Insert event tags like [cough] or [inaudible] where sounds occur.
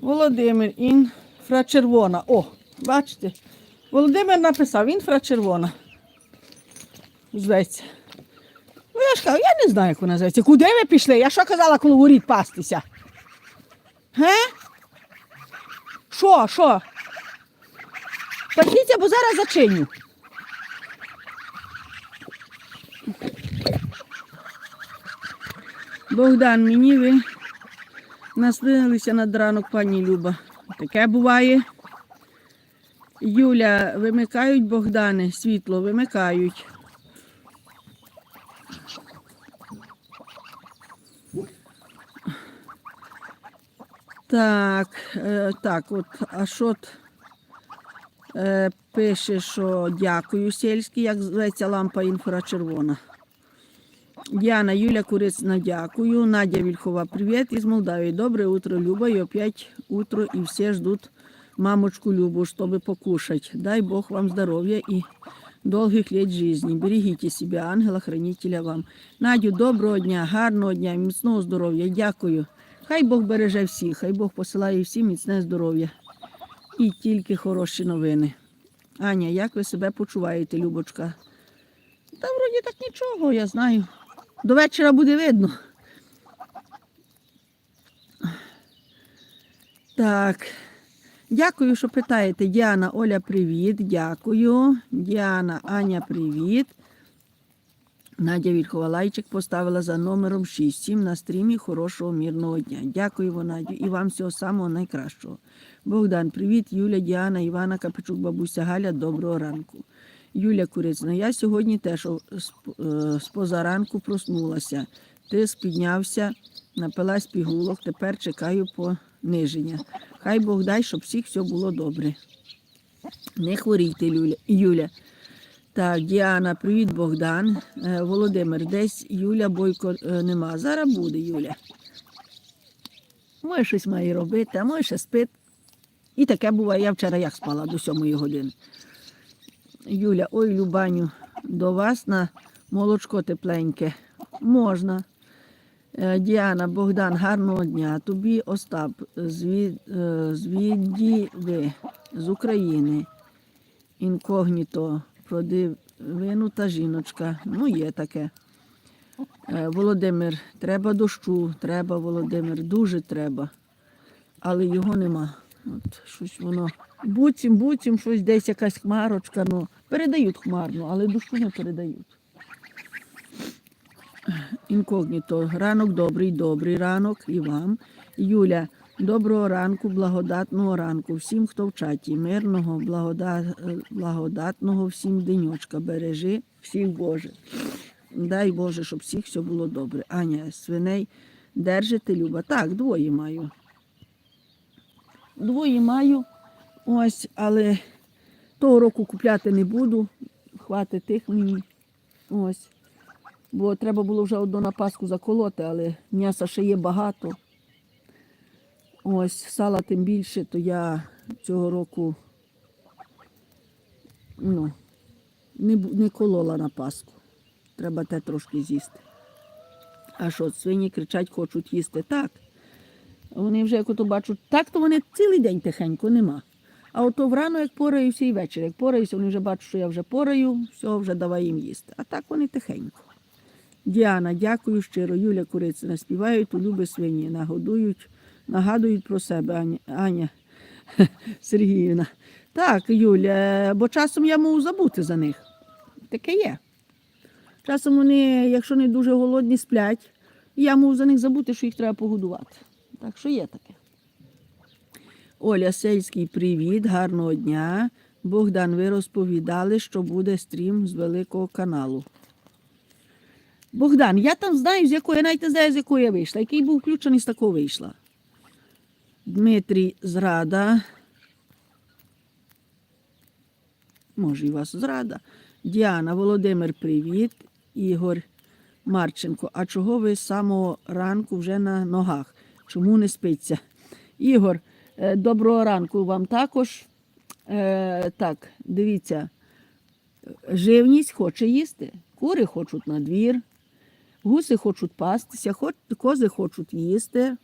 Володимир, інфрачервона. О, бачите? Володимир написав інфрачервона. Зветься. Ну, я ж кажу, я не знаю, як вона зветься. Куди ви пішли? Я що казала, коли воріт пастися? Ге? Що, що? Пакіться, бо зараз зачиню. Богдан, мені ви наснилися над ранок, пані Люба. Таке буває. Юля, вимикають Богдане, світло вимикають. Так, е, так, от, а що т- е, пише, що дякую сільський, як зветься лампа інфрачервона. Діана, Юля Курицина, дякую. Надя Вільхова, привіт із Молдавії. Доброе утро, Люба. И опять утро, и все ждут мамочку Любу, чтобы покушать. Дай Бог вам здоровья и долгих лет жизни. Берегите себя, ангела-хранителя вам. Надю, доброго дня, гарного дня, міцного здоров'я. Дякую. Хай Бог береже всіх, хай Бог посилає всім міцне здоров'я. І тільки хороші новини. Аня, як ви себе почуваєте, Любочка? Та вроді так нічого, я знаю. До вечора буде видно. Так. Дякую, що питаєте. Діана, Оля, привіт. Дякую. Діана, Аня, привіт. Надя Вільхова лайчик поставила за номером 67 на стрімі. Хорошого мирного дня. Дякую, вам, Надю, і вам всього самого найкращого. Богдан, привіт. Юля, Діана, Івана Капичук, бабуся Галя, доброго ранку. Юля Курицина, я сьогодні теж о- з, е, позаранку проснулася. Тис піднявся, напилась пігулок, тепер чекаю пониження. Хай Бог дай, щоб всіх все було добре. Не хворійте, Люля. Юля. Так, Діана, привіт, Богдан. Е, Володимир, десь Юля Бойко е, нема. Зараз буде Юля. Може, щось має робити, а може ще спить. І таке буває. Я вчора як спала до сьомої години. Юля, ой, Любаню, до вас на молочко тепленьке. Можна. Е, Діана, Богдан, гарного дня. Тобі Остап, е, звідді ви з України. Інкогніто, продивинута жіночка. Ну, є таке. Е, Володимир, треба дощу, треба, Володимир, дуже треба. Але його нема. От щось воно. Буцім, буцім, щось десь якась хмарочка. Ну, передають хмарну, але дощу не передають. Інкогніто. Ранок добрий, добрий ранок і вам. Юля, доброго ранку, благодатного ранку. Всім, хто в чаті. Мирного, благода... благодатного всім денечка. Бережи всіх Боже. Дай Боже, щоб всіх все було добре. Аня, свиней держите, Люба. Так, двоє маю. Двоє маю. Ось, але того року купляти не буду. Хватить тих мені. Ось. Бо треба було вже одну на Пасху заколоти, але м'яса ще є багато. Ось, сала тим більше, то я цього року ну, не, не колола на Пасху. Треба те трошки з'їсти. А що, свині кричать, хочуть їсти. Так. Вони вже, як ото бачать, так то вони цілий день тихенько нема. А ото врано, як пораюся, і ввечері, як пораюся, вони вже бачать, що я вже пораю, все, вже давай їм їсти. А так вони тихенько. Діана, дякую щиро. Юля Курицина співають у люби свині, нагодують, нагадують про себе, Аня, Аня [laughs] Сергіївна. Так, Юля, бо часом я можу забути за них. Таке є. Часом вони, якщо не дуже голодні, сплять, я можу за них забути, що їх треба погодувати. Так що є таке. Оля Сельський, привіт, гарного дня. Богдан, ви розповідали, що буде стрім з великого каналу. Богдан, я там знаю, з якої, я навіть не знаю, з якої я вийшла. Який був включений, з такого вийшла. Дмитрій Зрада. Може, і вас зрада. Діана, Володимир, привіт. Ігор Марченко. А чого ви з самого ранку вже на ногах? Чому не спиться? Ігор, е, доброго ранку вам також. Е, так, дивіться, живність хоче їсти. Кури хочуть на двір, гуси хочуть пастися, кози хочуть їсти.